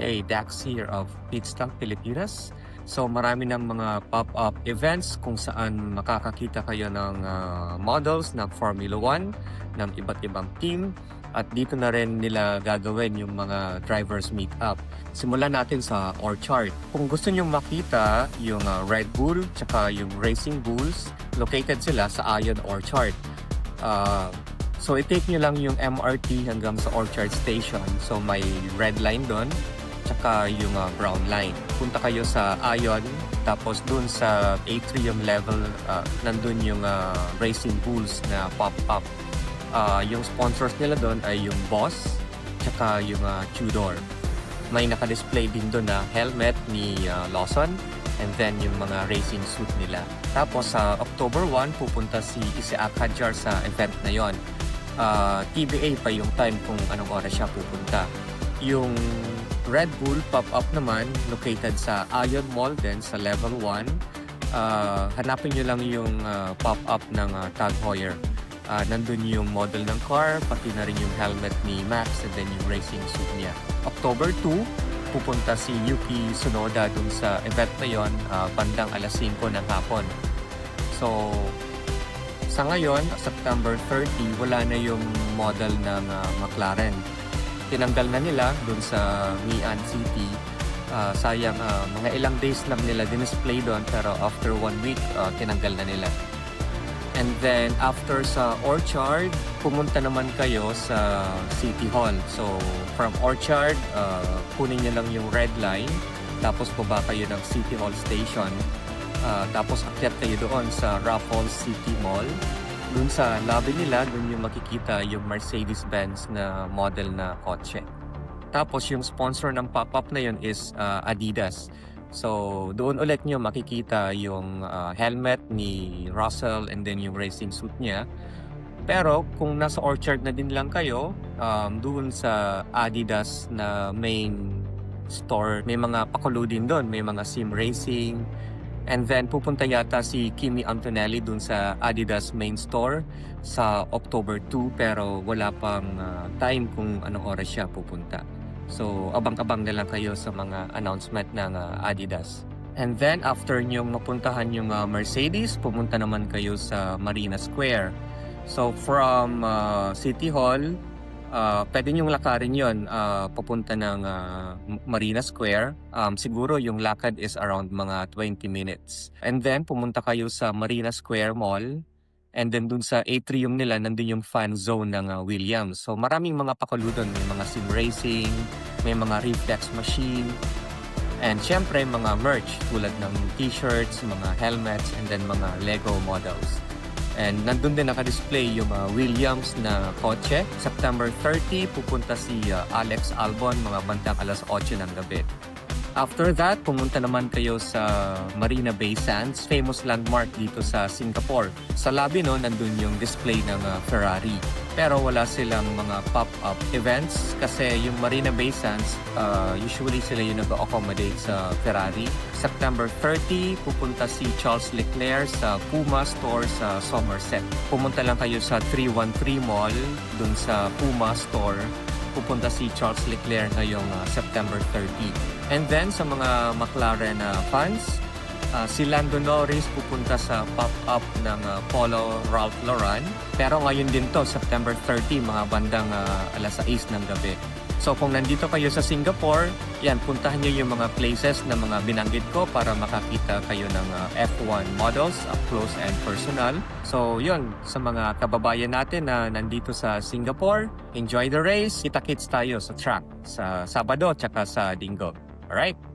Hey, Dax here of Pitstop Pilipinas. So marami ng mga pop-up events kung saan makakakita kayo ng ah, models ng Formula 1 ng iba't ibang team at dito na rin nila gagawin yung mga drivers meet-up. Simulan natin sa Orchard. Kung gusto nyo makita yung ah, Red Bull tsaka yung Racing Bulls, located sila sa Ion Orchard. Ah, so i-take nyo lang yung MRT hanggang sa Orchard Station. So may red line doon tsaka yung ah, brown line. Punta kayo sa Ion, tapos dun sa atrium level, ah, nandun yung ah, Racing Bulls na pop-up. Ah, yung sponsors nila doon ay yung Boss, tsaka yung ah, Tudor. May naka-display din doon na helmet ni ah, Lawson, and then yung mga racing suit nila. Tapos sa October 1, pupunta si Isaac Hadjar sa event na yon. Ah, TBA pa yung time kung anong oras siya pupunta. Yung Red Bull pop-up naman, located sa Ion Mall din sa level 1. Ah, hanapin nyo lang yung ah, pop-up ng ah, Tag Heuer. Ah, nandun yung model ng car, pati na rin yung helmet ni Max and then yung racing suit niya. October 2, pupunta si Yuki Tsunoda dun sa event na yon, ah, bandang alas 5 ng hapon. So, sa ngayon, September 30, wala na yung model ng ah, McLaren. Tinanggal na nila dun sa Mian City. Ah, sayang, ah, mga ilang days lang nila dinisplay doon pero after one week, ah, tinanggal na nila. And then after sa Orchard, pumunta naman kayo sa City Hall. So from Orchard, uh, kunin nyo lang yung red line. Tapos baba kayo ng City Hall Station. Uh, tapos akyat kayo doon sa Raffles City Mall. Doon sa lobby nila, doon yung makikita yung Mercedes-Benz na model na kotse. Tapos yung sponsor ng pop-up na yun is uh, Adidas. So, doon ulit nyo makikita yung uh, helmet ni Russell and then yung racing suit niya. Pero kung nasa Orchard na din lang kayo, um, doon sa Adidas na main store, may mga pakulo din doon. May mga sim racing. And then pupunta yata si Kimi Antonelli doon sa Adidas main store sa October 2 pero wala pang uh, time kung anong oras siya pupunta. So, abang-abang na lang kayo sa mga announcement ng uh, Adidas. And then, after nyo mapuntahan yung uh, Mercedes, pumunta naman kayo sa Marina Square. So, from uh, City Hall, uh, pwede nyong lakarin yon uh, papunta ng uh, Marina Square. Um, siguro yung lakad is around mga 20 minutes. And then, pumunta kayo sa Marina Square Mall. And then dun sa atrium nila, nandun yung fan zone ng uh, Williams. So maraming mga pakulo dun. May mga sim racing, may mga reflex machine, and syempre mga merch tulad ng t-shirts, mga helmets, and then mga Lego models. And nandun din naka-display yung uh, Williams na kotse. September 30, pupunta si uh, Alex Albon mga bandang alas 8 ng gabi. After that, pumunta naman kayo sa Marina Bay Sands, famous landmark dito sa Singapore. Sa lobby no, nandun yung display ng uh, Ferrari. Pero wala silang mga pop-up events kasi yung Marina Bay Sands, uh, usually sila yung nag-accommodate sa Ferrari. September 30, pupunta si Charles Leclerc sa Puma store sa Somerset. Pumunta lang kayo sa 313 Mall, dun sa Puma store pupunta si Charles Leclerc ngayong uh, September 30. And then sa mga McLaren uh, fans, uh, si Lando Norris pupunta sa pop-up ng uh, Polo Ralph Lauren. Pero ngayon din to, September 30, mga bandang uh, alas 6 ng gabi. So kung nandito kayo sa Singapore, yan, puntahan nyo yung mga places na mga binanggit ko para makakita kayo ng uh, F1 models up close and personal. So yun, sa mga kababayan natin na nandito sa Singapore, enjoy the race. Kita-kits tayo sa track sa Sabado tsaka sa Linggo. Alright?